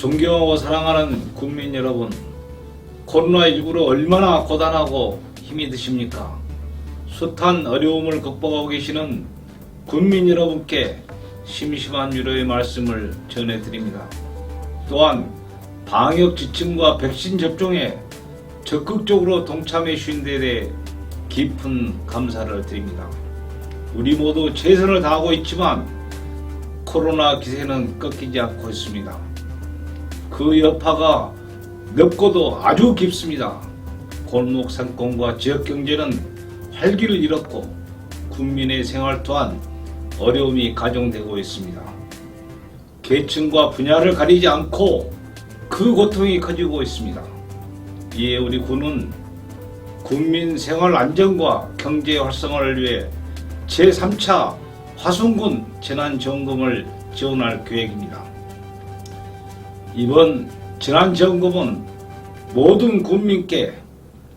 존경하고 사랑하는 국민 여러분, 코로나19로 얼마나 고단하고 힘이 드십니까? 숱한 어려움을 극복하고 계시는 국민 여러분께 심심한 위로의 말씀을 전해드립니다. 또한 방역 지침과 백신 접종에 적극적으로 동참해 주신 데 대해 깊은 감사를 드립니다. 우리 모두 최선을 다하고 있지만 코로나 기세는 꺾이지 않고 있습니다. 그 여파가 넓고도 아주 깊습니다. 골목 상권과 지역 경제는 활기를 잃었고 국민의 생활 또한 어려움이 가중되고 있습니다. 계층과 분야를 가리지 않고 그 고통이 커지고 있습니다. 이에 우리 군은 국민 생활 안정과 경제 활성화를 위해 제3차 화순군 재난지원금을 지원할 계획입니다. 이번 재난지원금은 모든 국민께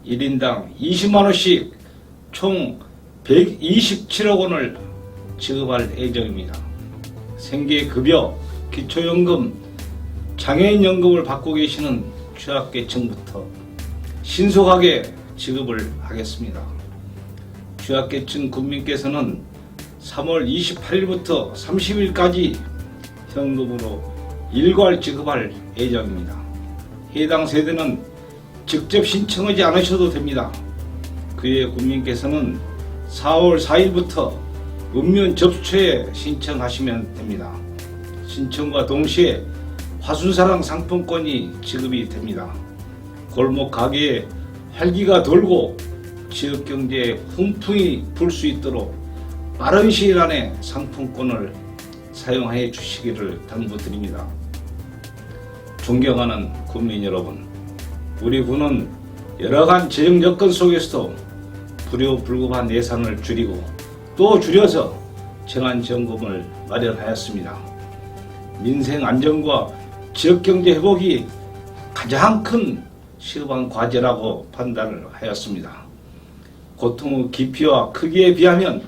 1인당 20만원씩 총 127억 원을 지급할 예정입니다. 생계급여, 기초연금, 장애인연금을 받고 계시는 취약계층부터 신속하게 지급을 하겠습니다. 취약계층 국민께서는 3월 28일부터 30일까지 현금으로 일괄 지급할 예정입니다. 해당 세대는 직접 신청하지 않으셔도 됩니다. 그의 국민께서는 4월 4일부터 읍면 접수처에 신청하시면 됩니다. 신청과 동시에 화순사랑 상품권이 지급이 됩니다. 골목 가게에 활기가 돌고 지역 경제에 훈풍이 불 수 있도록 빠른 시일 안에 상품권을 사용해 주시기를 당부드립니다. 존경하는 국민 여러분, 우리 군은 여러간 재정 여건 속에서도 불효불급한 예산을 줄이고 또 줄여서 재난지원금을 마련하였습니다. 민생 안정과 지역경제 회복이 가장 큰 시급한 과제라고 판단을 하였습니다. 고통의 깊이와 크기에 비하면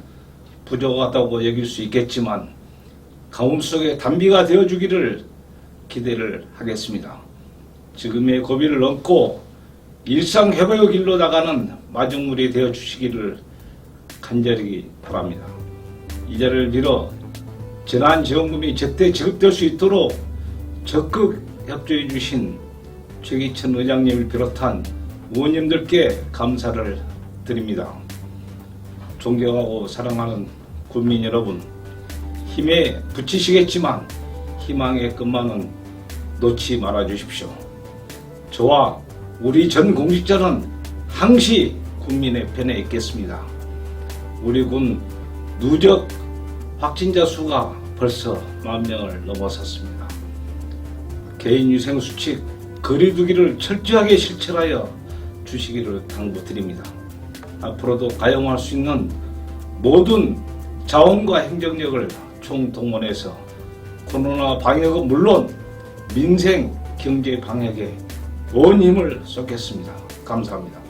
부족하다고 여길 수 있겠지만 가뭄 속에 단비가 되어주기를 기대를 하겠습니다. 지금의 고비를 넘고 일상 회복의 길로 나가는 마중물이 되어 주시기를 간절히 바랍니다. 이 자리를 빌어 재난지원금이 제때 지급될 수 있도록 적극 협조해 주신 최기천 의장님을 비롯한 의원님들께 감사를 드립니다. 존경하고 사랑하는 국민 여러분, 힘에 붙이시겠지만 희망의 끝만은 놓지 말아 주십시오. 저와 우리 전 공직자는 항시 국민의 편에 있겠습니다. 우리 군 누적 확진자 수가 벌써 만 명을 넘어섰습니다. 개인 위생 수칙 거리두기를 철저하게 실천하여 주시기를 당부드립니다. 앞으로도 가용할 수 있는 모든 자원과 행정력을 총동원해서 코로나 방역은 물론 민생 경제 방역에 온 힘을 쏟겠습니다. 감사합니다.